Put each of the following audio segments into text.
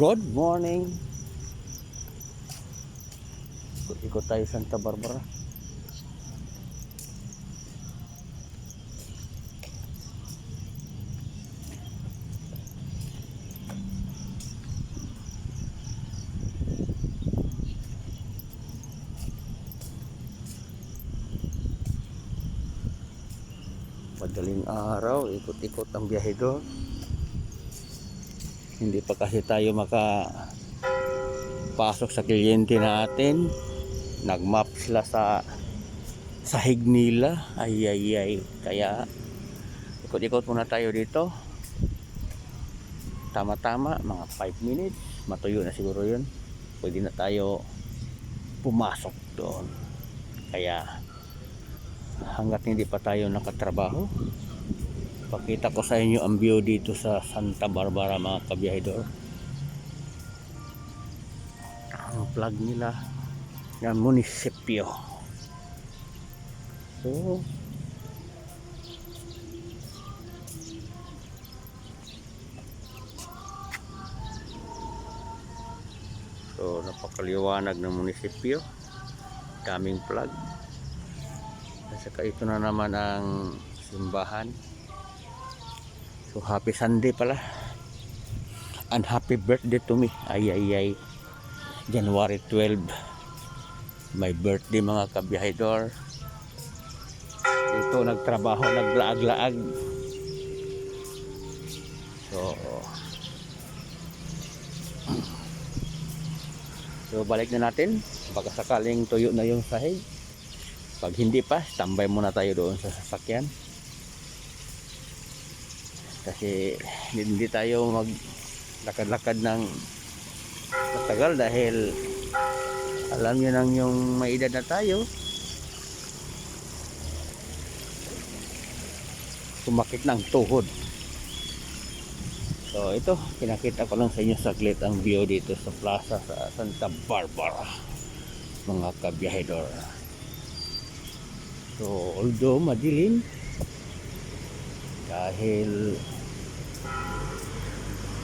Good morning. Ikot tayo Santa Barbara. Madaling araw, ikot-ikot ang biyahe doon. Hindi pa kasi tayo maka pasok sa kliyente natin. Nagmap sila sa sahig nila. Ay ay ay. Kaya ikot-ikot muna tayo dito. Tama-tama, mga 5 minutes. Matuyo na siguro yun. Pwede na tayo pumasok doon. Kaya hanggat hindi pa tayo nakatrabaho, pakita ko sa inyo ang view dito sa Santa Barbara mga kabiyahidor. Ang flag nila ng munisipyo. So, So, napakaliwanag ng munisipyo. Daming flag. At saka ito na naman ang simbahan. So, happy Sunday pala. And happy birthday to me. Ay, ay, ay. January 12. My birthday mga kabiyahidor. Ito nagtrabaho, naglaag-laag. So, So balik na natin. Baka sakaling tuyo na yung sahig. Pag hindi pa, tambay muna tayo doon sa sasakyan. Kasi hindi tayo mag lakad-lakad ng matagal dahil alam niyo nang yung may edad na tayo. Sumakit ng tuhod. So ito, pinakita ko lang sa inyo saglit ang view dito sa plaza sa Santa Barbara mga kabiyahedor. So although madilim dahil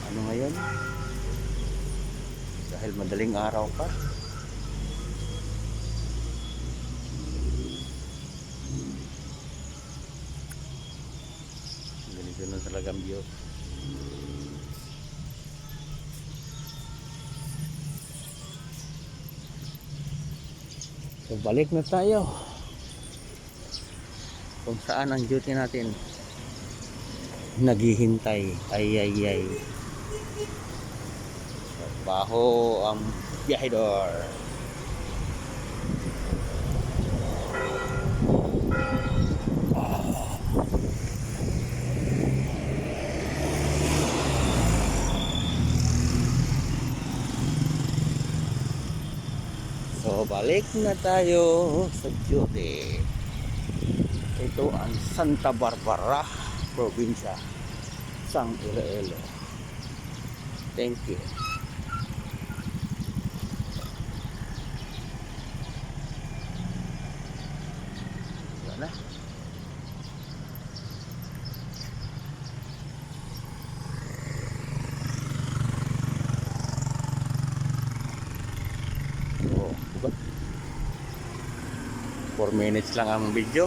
ano ngayon? Dahil madaling araw pa. Ganito na talaga ang view. So balik na tayo. Kung saan ang duty natin. Naghihintay. Ay ay ay. Baho ang biyahidor. So balik na tayo sa duty. Ito ang Santa Barbara, probinsya, Sang Iloilo. Thank you. Na. Oh, diba? 4 minutes lang ang video.